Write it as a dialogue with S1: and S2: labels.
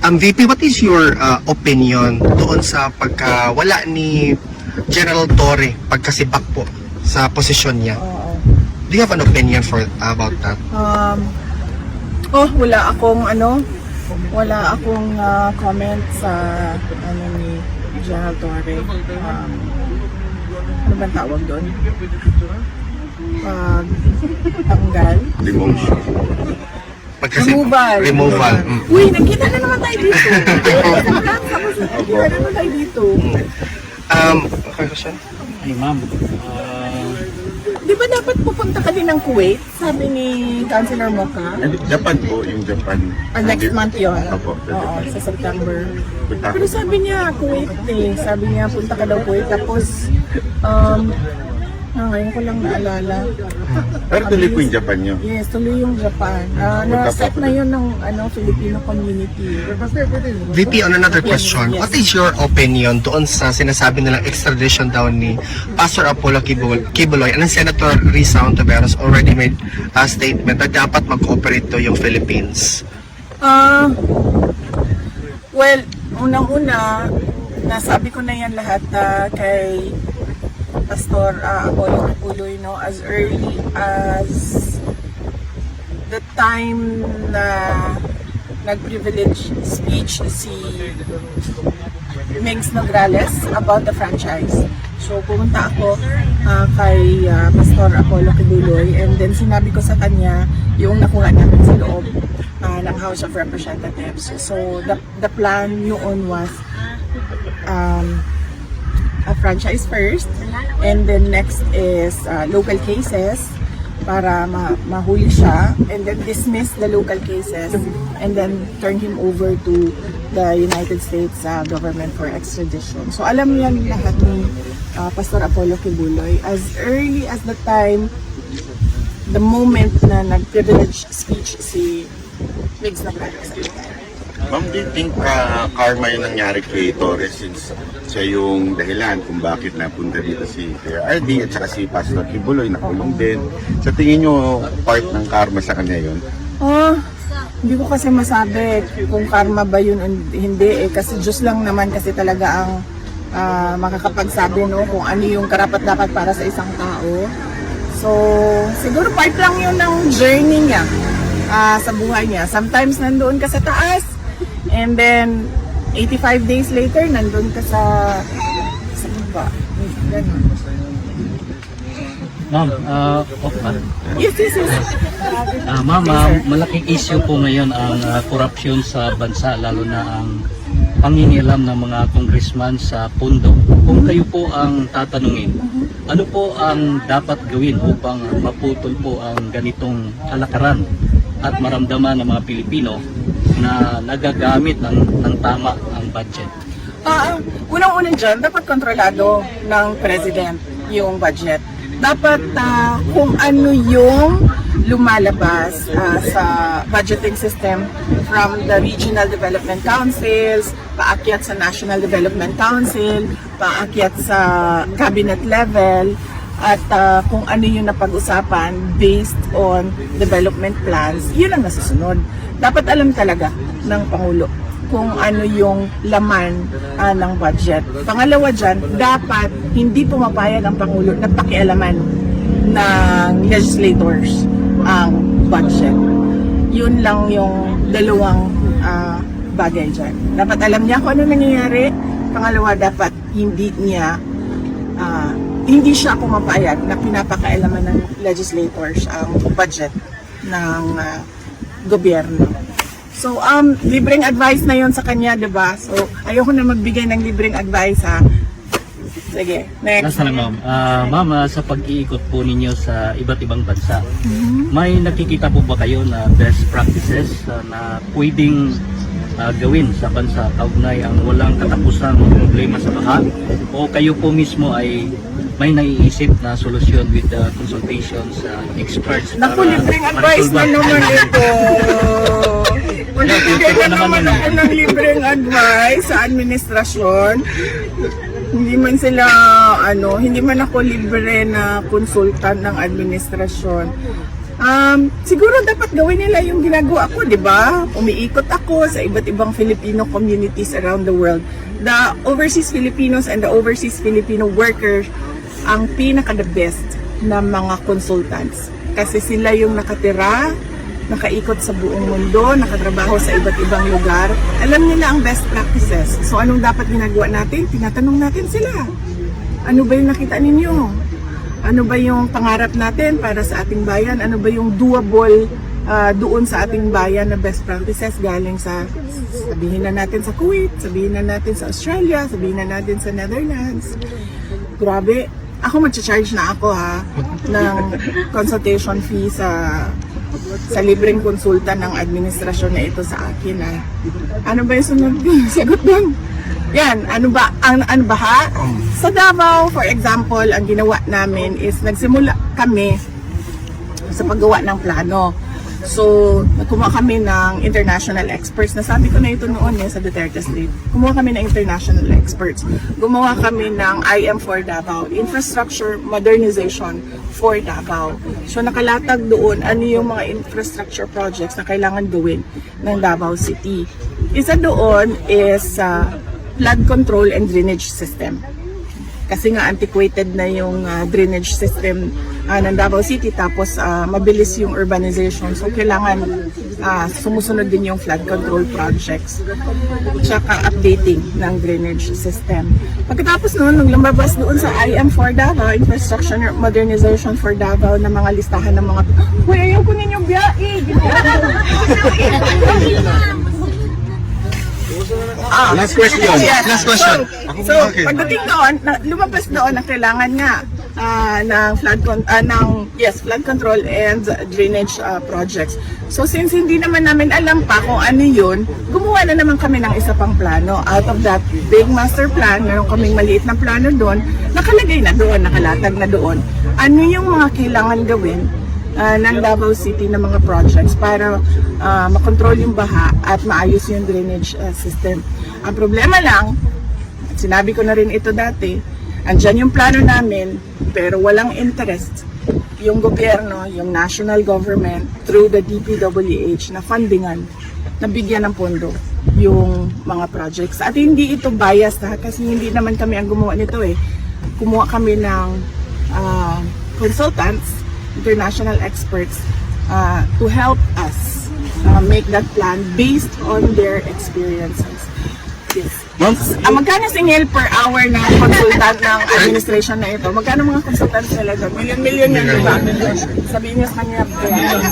S1: Um, VP, what is your uh, opinion doon sa pagkawala ni General Torre pagkasibak po sa posisyon niya?
S2: Oo.
S1: Do you have an opinion for about that?
S2: Um, oh, wala akong ano, wala akong ah, comment sa ano ni General Torre. Um, ano bang tawag doon? Pag tanggal?
S3: Demotion.
S1: Pagkasi-
S2: Removal.
S1: Removal. Mm.
S2: Uy, nagkita na naman tayo dito. Nagkita na naman tayo dito.
S1: Um, okay, question?
S4: Ay, ma'am. Ah,
S2: Di ba dapat pupunta ka din ng Kuwait? Sabi ni Councilor.
S3: And Japan po, yung Japan.
S2: Ah, next month yun.
S3: Opo, sa
S2: Oo, sa September.
S3: Punta
S2: Pero sabi niya, Kuwait eh. Sabi niya, punta ka daw Kuwait. Tapos, um, ah, ngayon ko lang naalala.
S3: Pero tuloy po yung Japan nyo.
S2: Yes, tuloy yung Japan. Ah, na-set na yun ng ano, Filipino community.
S1: VP, on another question, what is your opinion doon sa sinasabi nilang extradition daw ni Pastor Apollo Kibul- Kibuloy and Senator Risa Ontiveros already made a statement na dapat mag-cooperate to yung Philippines?
S2: Ah, well, unang-una, nasabi ko na yan lahat ah, kay Pastor uh, Apollo Kipuloy, no, as early as the time na nag-privilege speech si Migs Nograles about the franchise. So, pumunta ako ah, kay ah, Pastor Apollo Kibuloy and then sinabi ko sa kanya yung nakuha namin sa loob ah, ng House of Representatives. So, the, the plan noon was um, a franchise first and then next is uh, local cases para ma mahuli siya and then dismiss the local cases and then turn him over to the United States uh, government for extradition. So alam yan lahat ni uh, Pastor Apollo Kibuloy as early as the time the moment na nag-privilege speech si Migs Nograles.
S3: Ma'am, do you think uh, karma yung nangyari kay Torres since siya yung dahilan kung bakit napunta dito si Kuya RD at saka si Pastor Kibuloy nakulong din. Sa tingin nyo, part ng karma sa kanya yun?
S2: Oh, hindi ko kasi masabi kung karma ba yun hindi eh. Kasi Diyos lang naman kasi talaga ang ah, makakapagsabi no, kung ano yung karapat dapat para sa isang tao. So, siguro part lang yun ng journey niya ah, sa buhay niya. Sometimes nandoon ka sa taas and then 85 days later nandoon ka sa sa baba. Ganun.
S4: ma'am, ah, off ba?
S2: Yes, yes, yes.
S4: Ah, ma'am, ah, malaking issue po ngayon ang ah, korupsyon sa bansa, lalo na ang pangingialam ng mga congressman sa pundo. Kung kayo po ang tatanungin, ano po ang dapat gawin upang maputol po ang ganitong kalakaran at maramdaman ng mga Pilipino na nagagamit ng, ng tama ang budget?
S2: Ah, unang-una dyan, dapat kontrolado ng president yung budget. Dapat ah, kung ano yung lumalabas ah, sa budgeting system from the regional development councils, paakyat sa National Development Council, paakyat sa cabinet level, at ah, kung ano yung napag-usapan based on development plans, yun ang nasusunod. Dapat alam talaga ng Pangulo kung ano yung laman ah, ng budget. Pangalawa dyan, dapat hindi pumapayag ang Pangulo na pakialaman ng legislators ang budget. Yun lang yung dalawang ah, bagay dyan. Dapat alam niya kung ano nangyayari. Pangalawa, dapat hindi niya ah, hindi siya pumapayag na pinapakailaman ng legislators ang budget ng ah, gobyerno. So, um, libreng advice na yon sa kanya, di ba? So, ayoko na magbigay ng libreng advice, ha? Sige, next.
S4: Nasa lang ma'am. Ah, ma'am, ah, sa pag-iikot po ninyo sa iba't ibang bansa, may nakikita po ba kayo na best practices ah, na pwedeng ah, gawin sa bansa kaugnay ang walang katapusang problema sa baha? O kayo po mismo ay may naiisip na solusyon with the consultations sa experts
S2: Naku, libreng advice na naman ito. Magbibigay na naman ako ng libreng advice sa administrasyon. Hindi man sila, ano, hindi man ako libre na konsultant ng administrasyon. Um, siguro dapat gawin nila yung ginagawa ko, di ba? Umiikot ako sa iba't ibang Filipino communities around the world. The overseas Filipinos and the overseas Filipino workers ang pinaka-the best na mga consultants. Kasi sila yung nakatira, nakaikot sa buong mundo, nakatrabaho sa iba't ibang lugar. Alam nila ang best practices. So anong dapat ginagawa natin? Tinatanong natin sila. Ano ba yung nakita ninyo? Ano ba yung pangarap natin para sa ating bayan? Ano ba yung doable ah, doon sa ating bayan na best practices galing sa sabihin na natin sa Kuwait, sabihin na natin sa Australia, sabihin na natin sa Netherlands. Grabe. Ako mag-charge na ako ha ng consultation fee sa sa libreng konsulta ng administrasyon na ito sa akin ha. Ano ba yung sunod sagot doon? Yan, ano ba, ang, ano ba ha? Sa Davao, for example, ang ginawa namin is nagsimula kami sa paggawa ng plano. So, kumuha kami ng international experts. Nasabi ko na ito noon eh, sa Duterte State. Kumuha kami ng international experts. Gumawa kami ng IM for Davao, Infrastructure Modernization for Davao. So, nakalatag doon ano yung mga infrastructure projects na kailangan gawin ng Davao City. Isa doon is uh, flood control and drainage system. Kasi nga antiquated na yung ah, drainage system ah, ng Davao City. Tapos ah, mabilis yung urbanization. So kailangan ah, sumusunod din yung flood control projects. Tsaka updating ng drainage system. Pagkatapos noon nung lumabas doon sa IM for Davao Infrastructure Modernization for Davao na mga listahan ng mga Uy, ayaw ko ninyo biyahe Ah,
S3: Last question.
S2: Yes.
S1: Last question.
S2: So, pagdating doon, na, lumabas doon na kailangan nga ah, ng flood con- ah, ng yes, flood control and drainage ah, projects. So since hindi naman namin alam pa kung ano 'yun, gumawa na naman kami ng isa pang plano. Out of that big master plan, meron kaming maliit na plano doon, nakalagay na doon, nakalatag na doon. Ano yung mga kailangan gawin ah, ng Davao City na mga projects para ah, makontrol yung baha at maayos yung drainage ah, system. Ang problema lang, sinabi ko na rin ito dati, andyan yung plano namin, pero walang interest yung gobyerno, yung national government, through the DPWH na fundingan, na bigyan ng pondo yung mga projects. At hindi ito biased ha, kasi hindi naman kami ang gumawa nito eh. Kumuha kami ng ah, consultants, international experts, ah, to help us ah, make that plan based on their experiences. Yes.
S3: Ma'am,
S2: Ah, magkano singil per hour ng consultant ng administration na ito? Magkano mga consultants nila doon? Million-million yan, di ba? Sabihin niyo sa kanya, kaya